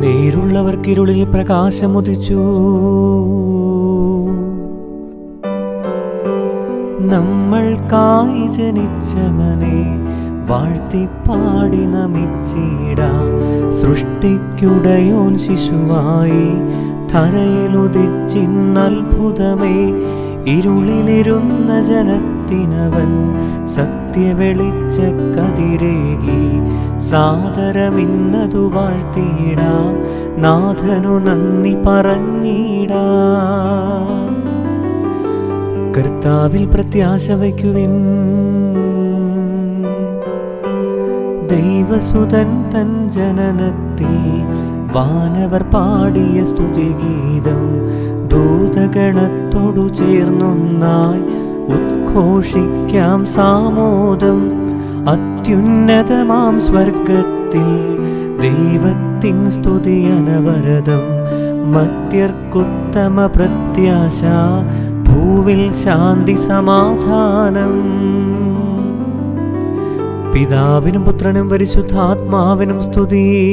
നേരുള്ളവർക്കിരുളിൽ പ്രകാശമുദിച്ചു. നമ്മൾക്കായി ജനിച്ചവനെ വാഴ്ത്തിപ്പാടി നമിച്ചിടാം. സൃഷ്ടിക്കുടയോൻ ശിശുവായി തരയിലുദിച്ചിന്നത്ഭുതമേ ഇരുളിലിരുന്ന ജനത്തിനവൻ സത്യവെളിച്ച കതിരേകി സാദരമിന്നതു വാഴ്ത്തിയിടാം. നാഥനു നന്ദി പറഞ്ഞിടാം. കർത്താവിൽ പ്രത്യാശ വയ്ക്കുവിൻ. ദൈവസുതൻ തൻ ജനനത്തിൽ വാനവർ പാടിയ സ്തുതിഗീതം. ദൂതഗണത്തോടു ചേർന്നൊന്നായി ഉദ്ഘോഷിക്കാം സാമോദം. അത്യുന്നതമാം സ്വർഗത്തിൽ ദൈവത്തിൻ സ്തുതി അനവരതം. മത്യർക്കുത്തമ പ്രത്യാശ ഭൂവിൽ ശാന്തി സമാധാനം. പിതാവിനും പുത്രനും പരിശുദ്ധാത്മാവിനും സ്തുതി.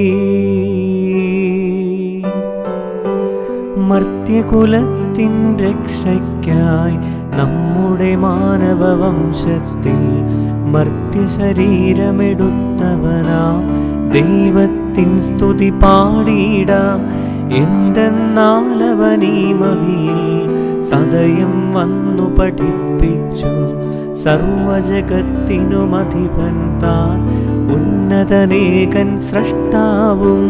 മർത്യകുലത്തിൻ രക്ഷയ്ക്കായി നമ്മുടെ മാനവവംശത്തിൽ മർത്യ ശരീരമെടുത്തവനാ ദൈവത്തിൻ സ്തുതി പാടിയിടാം. എന്തെന്നാലവനീ മഹിയിൽ സദയം വന്നു പഠിപ്പിച്ചു. സർവജഗത്തിനുമധിപൻ താൻ ഉന്നതനേകൻ സ്രഷ്ടാവും.